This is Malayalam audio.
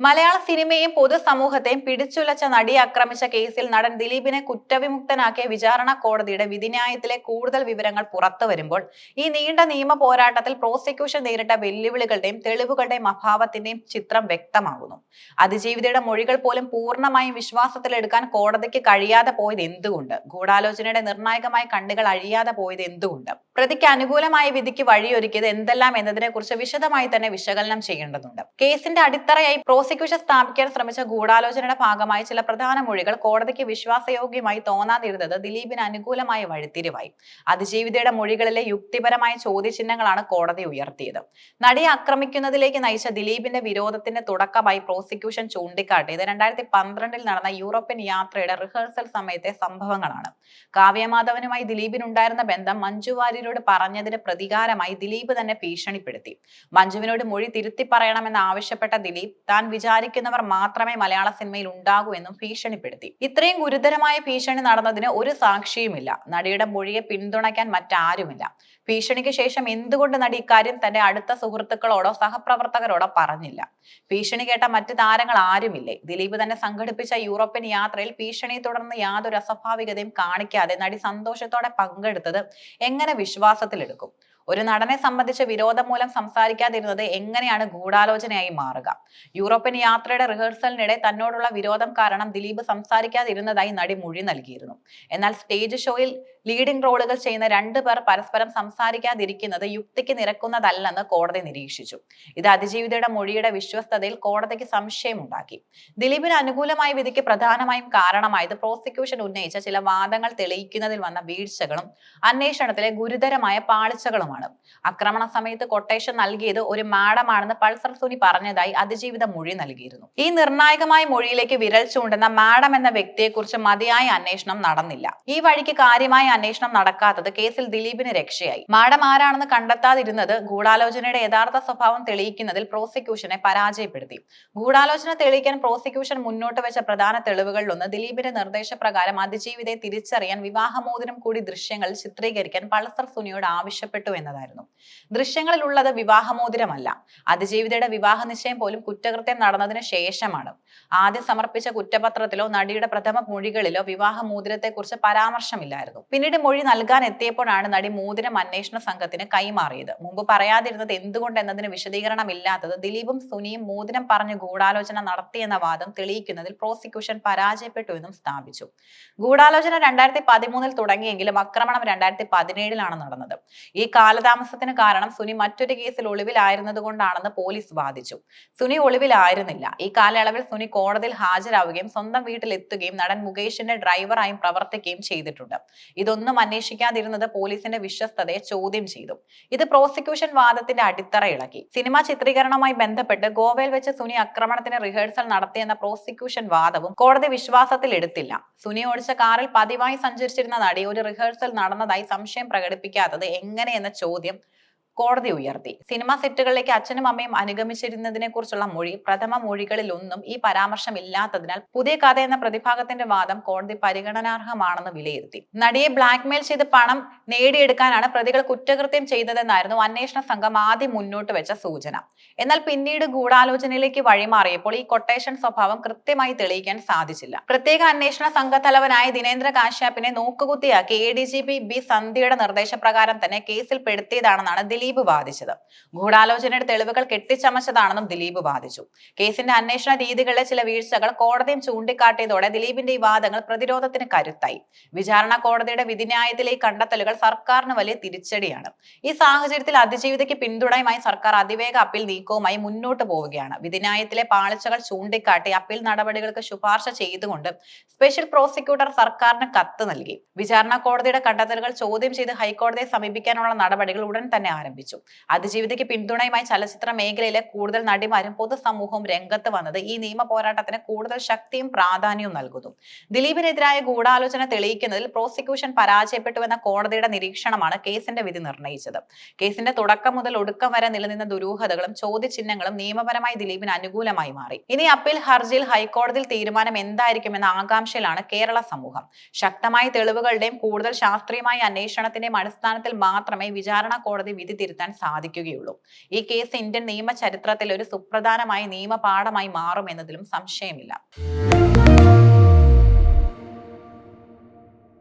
മലയാള സിനിമയും പൊതുസമൂഹത്തെയും പിടിച്ചുലച്ച നടിയെ ആക്രമിച്ച കേസിൽ നടൻ ദിലീപിനെ കുറ്റവിമുക്തനാക്കിയ വിചാരണ കോടതിയുടെ വിധിന്യായത്തിലെ കൂടുതൽ വിവരങ്ങൾ പുറത്തു വരുമ്പോൾ ഈ നീണ്ട നിയമ പോരാട്ടത്തിൽ പ്രോസിക്യൂഷൻ നേരിട്ട വെല്ലുവിളികളുടെയും തെളിവുകളുടെയും അഭാവത്തിന്റെയും ചിത്രം വ്യക്തമാകുന്നു. അതിജീവിതയുടെ മൊഴികൾ പോലും പൂർണമായും വിശ്വാസത്തിലെടുക്കാൻ കോടതിക്ക് കഴിയാതെ പോയത് എന്തുകൊണ്ട്? ഗൂഢാലോചനയുടെ നിർണായകമായ കണ്ണുകൾ അഴിയാതെ പോയത് എന്തുകൊണ്ട്? പ്രതിക്ക് അനുകൂലമായ വിധിക്ക് വഴിയൊരുക്കിയത് എന്തെല്ലാം എന്നതിനെ കുറിച്ച് വിശദമായി തന്നെ വിശകലനം ചെയ്യേണ്ടതുണ്ട്. കേസിന്റെ അടിത്തറയായി പ്രോസിക്യൂഷൻ സ്ഥാപിക്കാൻ ശ്രമിച്ച ഗൂഢാലോചനയുടെ ഭാഗമായി ചില പ്രധാന മൊഴികൾ കോടതിക്ക് വിശ്വാസയോഗ്യമായി തോന്നാതിരുന്നത് ദിലീപിന് അനുകൂലമായ വഴിത്തിരിവായി. അതിജീവിതയുടെ മൊഴികളിലെ യുക്തിപരമായ ചോദ്യചിഹ്നങ്ങളാണ് കോടതി ഉയർത്തിയത്. നടിയെ ആക്രമിക്കുന്നതിലേക്ക് നയിച്ച ദിലീപിന്റെ വിരോധത്തിന്റെ തുടക്കമായി പ്രോസിക്യൂഷൻ ചൂണ്ടിക്കാട്ടിയത് രണ്ടായിരത്തി പന്ത്രണ്ടിൽ നടന്ന യൂറോപ്യൻ യാത്രയുടെ റിഹേഴ്സൽ സമയത്തെ സംഭവങ്ങളാണ്. കാവ്യമാധവനുമായി ദിലീപിനുണ്ടായിരുന്ന ബന്ധം മഞ്ജു വാര്യരോട് പറഞ്ഞതിന് പ്രതികാരമായി ദിലീപ് തന്നെ ഭീഷണിപ്പെടുത്തി. മഞ്ജുവിനോട് മൊഴി തിരുത്തി പറയണമെന്ന് ആവശ്യപ്പെട്ട ദിലീപ് താൻ വിചാരിക്കുന്നവർ മാത്രമേ മലയാള സിനിമയിൽ ഉണ്ടാകൂ എന്നും ഭീഷണിപ്പെടുത്തി. ഇത്രയും ഗുരുതരമായ ഭീഷണി നടന്നതിന് ഒരു സാക്ഷിയുമില്ല. നടിയുടെ മൊഴിയെ പിന്തുണയ്ക്കാൻ മറ്റാരുമില്ല. ഭീഷണിക്ക് ശേഷം എന്തുകൊണ്ട് നടി ഇക്കാര്യം തന്റെ അടുത്ത സുഹൃത്തുക്കളോടോ സഹപ്രവർത്തകരോടോ പറഞ്ഞില്ല? ഭീഷണി കേട്ട മറ്റ് താരങ്ങൾ ആരുമില്ലേ? ദിലീപ് തന്നെ സംഘടിപ്പിച്ച യൂറോപ്യൻ യാത്രയിൽ ഭീഷണിയെ തുടർന്ന് യാതൊരു അസ്വാഭാവികതയും കാണിക്കാതെ നടി സന്തോഷത്തോടെ പങ്കെടുത്തത് എങ്ങനെ വിശ്വാസത്തിലെടുക്കും? ഒരു നടനെ സംബന്ധിച്ച് വിരോധം മൂലം സംസാരിക്കാതിരുന്നത് എങ്ങനെയാണ് ഗൂഢാലോചനയായി മാറുക? യൂറോപ്യൻ യാത്രയുടെ റിഹേഴ്സലിനിടെ തന്നോടുള്ള വിരോധം കാരണം ദിലീപ് സംസാരിക്കാതിരുന്നതായി നടി മൊഴി നൽകിയിരുന്നു. എന്നാൽ സ്റ്റേജ് ഷോയിൽ ലീഡിംഗ് റോളുകൾ ചെയ്യുന്ന രണ്ടുപേർ പരസ്പരം സംസാരിക്കാതിരിക്കുന്നത് യുക്തിക്ക് നിരക്കുന്നതല്ലെന്ന് കോടതി നിരീക്ഷിച്ചു. ഇത് അതിജീവിതയുടെ മൊഴിയുടെ വിശ്വസ്തതയിൽ കോടതിക്ക് സംശയമുണ്ടാക്കി. ദിലീപിന് അനുകൂലമായ വിധിക്ക് പ്രധാനമായും കാരണമായത് പ്രോസിക്യൂഷൻ ഉന്നയിച്ച ചില വാദങ്ങൾ തെളിയിക്കുന്നതിൽ വന്ന വീഴ്ചകളും അന്വേഷണത്തിലെ ഗുരുതരമായ പാളിച്ചകളുമാണ്. ആക്രമണ സമയത്ത് കൊട്ടേഷൻ നൽകിയത് ഒരു മാഡമാണെന്ന് പൾസർ സുനി പറഞ്ഞതായി അതിജീവിത മൊഴി നൽകിയിരുന്നു. ഈ നിർണായകമായ മൊഴിയിലേക്ക് വിരൽ ചൂണ്ടുന്ന മാഡം എന്ന വ്യക്തിയെക്കുറിച്ച് മതിയായ അന്വേഷണം നടന്നില്ല. ഈ വഴിക്ക് കാര്യമായ അന്വേഷണം നടക്കാത്തത് കേസിൽ ദിലീപിന് രക്ഷയായി. മാഡം ആരാണെന്ന് കണ്ടെത്താതിരുന്നത് ഗൂഢാലോചനയുടെ യഥാർത്ഥ സ്വഭാവം തെളിയിക്കുന്നതിൽ പ്രോസിക്യൂഷനെ പരാജയപ്പെടുത്തി. ഗൂഢാലോചന തെളിയിക്കാൻ പ്രോസിക്യൂഷൻ മുന്നോട്ട് വെച്ച പ്രധാന തെളിവുകളിലൊന്ന് ദിലീപിന്റെ നിർദ്ദേശപ്രകാരം അതിജീവിതയെ തിരിച്ചറിയാൻ വിവാഹമോതിരം കൂടി ദൃശ്യങ്ങൾ ചിത്രീകരിക്കാൻ പൾസർ സുനിയോട് ആവശ്യപ്പെട്ടു എന്നതായിരുന്നു. ദൃശ്യങ്ങളിലുള്ളത് വിവാഹമോതിരമല്ല. അതിജീവിതയുടെ വിവാഹ നിശ്ചയം പോലും കുറ്റകൃത്യം നടന്നതിന് ശേഷമാണ്. ആദ്യം സമർപ്പിച്ച കുറ്റപത്രത്തിലോ നടിയുടെ പ്രഥമ മൊഴികളിലോ വിവാഹമോതിരത്തെക്കുറിച്ച് പരാമർശമില്ലായിരുന്നു. പിന്നീട് മൊഴി നൽകാൻ എത്തിയപ്പോഴാണ് നടി മോതിരം അന്വേഷണ സംഘത്തിന് കൈമാറിയത് മുമ്പ് പറയാതിരുന്നത് എന്തുകൊണ്ട് എന്നതിന് വിശദീകരണമില്ലാത്തത് ദിലീപും സുനിയും മോതിരം പറഞ്ഞ് ഗൂഢാലോചന നടത്തിയെന്ന വാദം തെളിയിക്കുന്നതിൽ പ്രോസിക്യൂഷൻ പരാജയപ്പെട്ടു എന്നും സ്ഥാപിച്ചു. ഗൂഢാലോചന രണ്ടായിരത്തി പതിമൂന്നിൽ തുടങ്ങിയെങ്കിലും ആക്രമണം രണ്ടായിരത്തി പതിനേഴിലാണ് നടന്നത്. ഈ കാലതാമസത്തിന് കാരണം സുനി മറ്റൊരു കേസിൽ ഒളിവിലായിരുന്നത് കൊണ്ടാണെന്ന് പോലീസ് വാദിച്ചു. സുനി ഒളിവിലായിരുന്നില്ല. ഈ കാലയളവിൽ സുനി കോടതിയിൽ ഹാജരാവുകയും സ്വന്തം വീട്ടിലെത്തുകയും നടൻ മുകേഷിന്റെ ഡ്രൈവറായും പ്രവർത്തിക്കുകയും ചെയ്തിട്ടുണ്ട്. ഇതൊന്നും അന്വേഷിക്കാതിരുന്നത് പോലീസിന്റെ വിശ്വസ്തതയെ ചോദ്യം ചെയ്തു. ഇത് പ്രോസിക്യൂഷൻ വാദത്തിന്റെ അടിത്തറ ഇളക്കി. സിനിമാ ചിത്രീകരണവുമായി ബന്ധപ്പെട്ട് ഗോവയിൽ വെച്ച് സുനി ആക്രമണത്തിന് റിഹേഴ്സൽ നടത്തിയെന്ന പ്രോസിക്യൂഷൻ വാദവും കോടതി വിശ്വാസത്തിൽ എടുത്തില്ല. സുനി ഓടിച്ച കാറിൽ പതിവായി സഞ്ചരിച്ചിരുന്ന നടി ഒരു റിഹേഴ്സൽ നടന്നതായി സംശയം പ്രകടിപ്പിക്കാത്തത് എങ്ങനെയെന്ന ചോദ്യം കോടതി ഉയർത്തി. സിനിമാ സെറ്റുകളിലേക്ക് അച്ഛനും അമ്മയും അനുഗമിച്ചിരുന്നതിനെ കുറിച്ചുള്ള മൊഴി പ്രഥമ മൊഴികളിലൊന്നും ഈ പരാമർശം ഇല്ലാത്തതിനാൽ പുതിയ കഥ എന്ന പ്രതിഭാഗത്തിന്റെ വാദം കോടതി പരിഗണനാർഹമാണെന്ന് വിലയിരുത്തി. നടിയെ ബ്ലാക്ക്മെയിൽ ചെയ്ത് പണം നേടിയെടുക്കാനാണ് പ്രതികൾ കുറ്റകൃത്യം ചെയ്തതെന്നായിരുന്നു അന്വേഷണ സംഘം ആദ്യം മുന്നോട്ട് വെച്ച സൂചന. എന്നാൽ പിന്നീട് ഗൂഢാലോചനയിലേക്ക് വഴിമാറിയപ്പോൾ ഈ കൊട്ടേഷൻ സ്വഭാവം കൃത്യമായി തെളിയിക്കാൻ സാധിച്ചില്ല. പ്രത്യേക അന്വേഷണ സംഘത്തലവനായ ദിനേന്ദ്ര കാശ്യാപ്പിനെ നോക്കുകുത്തിയാക്കി A D G P B സന്ധ്യയുടെ നിർദ്ദേശപ്രകാരം തന്നെ കേസിൽ പെടുത്തിയതാണെന്നാണ് ദിലീപ് വാദിച്ചത്. ഗൂഢാലോചനയുടെ തെളിവുകൾ കെട്ടിച്ചമച്ചതാണെന്നും ദിലീപ് വാദിച്ചു. കേസിന്റെ അന്വേഷണ രീതികളിലെ ചില വീഴ്ചകൾ കോടതിയും ചൂണ്ടിക്കാട്ടിയതോടെ ദിലീപിന്റെ ഈ വാദങ്ങൾ പ്രതിരോധത്തിന് കരുത്തായി. വിചാരണ കോടതിയുടെ വിധിന്യായത്തിലെ ഈ കണ്ടെത്തലുകൾ സർക്കാരിന് വലിയ തിരിച്ചടിയാണ്. ഈ സാഹചര്യത്തിൽ അതിജീവിതയ്ക്ക് പിന്തുണയുമായി സർക്കാർ അതിവേഗ അപ്പീൽ നീക്കവുമായി മുന്നോട്ട് പോവുകയാണ്. വിധിന്യായത്തിലെ പാളിച്ചകൾ ചൂണ്ടിക്കാട്ടി അപ്പീൽ നടപടികൾക്ക് ശുപാർശ ചെയ്തുകൊണ്ട് സ്പെഷ്യൽ പ്രോസിക്യൂട്ടർ സർക്കാരിന് കത്ത് നൽകി. വിചാരണ കോടതിയുടെ കണ്ടെത്തലുകൾ ചോദ്യം ചെയ്ത് ഹൈക്കോടതിയെ സമീപിക്കാനുള്ള നടപടികൾ ഉടൻ തന്നെ ആരംഭിച്ചു. അതിജീവിതയ്ക്ക് പിന്തുണയുമായി ചലച്ചിത്ര മേഖലയിലെ കൂടുതൽ നടിമാരും പൊതുസമൂഹവും രംഗത്ത് വന്നത് ഈ നിയമ പോരാട്ടത്തിന് കൂടുതൽ ശക്തിയും പ്രാധാന്യവും നൽകുന്നു. ദിലീപിനെതിരായ ഗൂഢാലോചന തെളിയിക്കുന്നതിൽ പ്രോസിക്യൂഷൻ പരാജയപ്പെട്ടുവെന്ന കോടതിയുടെ നിരീക്ഷണമാണ് കേസിന്റെ വിധി നിർണയിച്ചത്. കേസിന്റെ തുടക്കം മുതൽ ഒടുക്കം വരെ നിലനിന്ന ദുരൂഹതകളും ചോദ്യചിഹ്നങ്ങളും നിയമപരമായി ദിലീപിന് അനുകൂലമായി മാറി. ഇനി അപ്പീൽ ഹർജിയിൽ ഹൈക്കോടതിയിൽ തീരുമാനം എന്തായിരിക്കുമെന്ന ആകാംക്ഷയിലാണ് കേരള സമൂഹം. ശക്തമായ തെളിവുകളുടെയും കൂടുതൽ ശാസ്ത്രീയമായ അന്വേഷണത്തിന്റെയും അടിസ്ഥാനത്തിൽ മാത്രമേ വിചാരണ കോടതി വിധി തിരുത്താൻ സാധിക്കുകയുള്ളൂ. ഈ കേസ് ഇന്ത്യൻ നിയമ ചരിത്രത്തിൽ ഒരു സുപ്രധാനമായ നിയമപാഠമായി മാറുമെന്നതിലും സംശയമില്ല.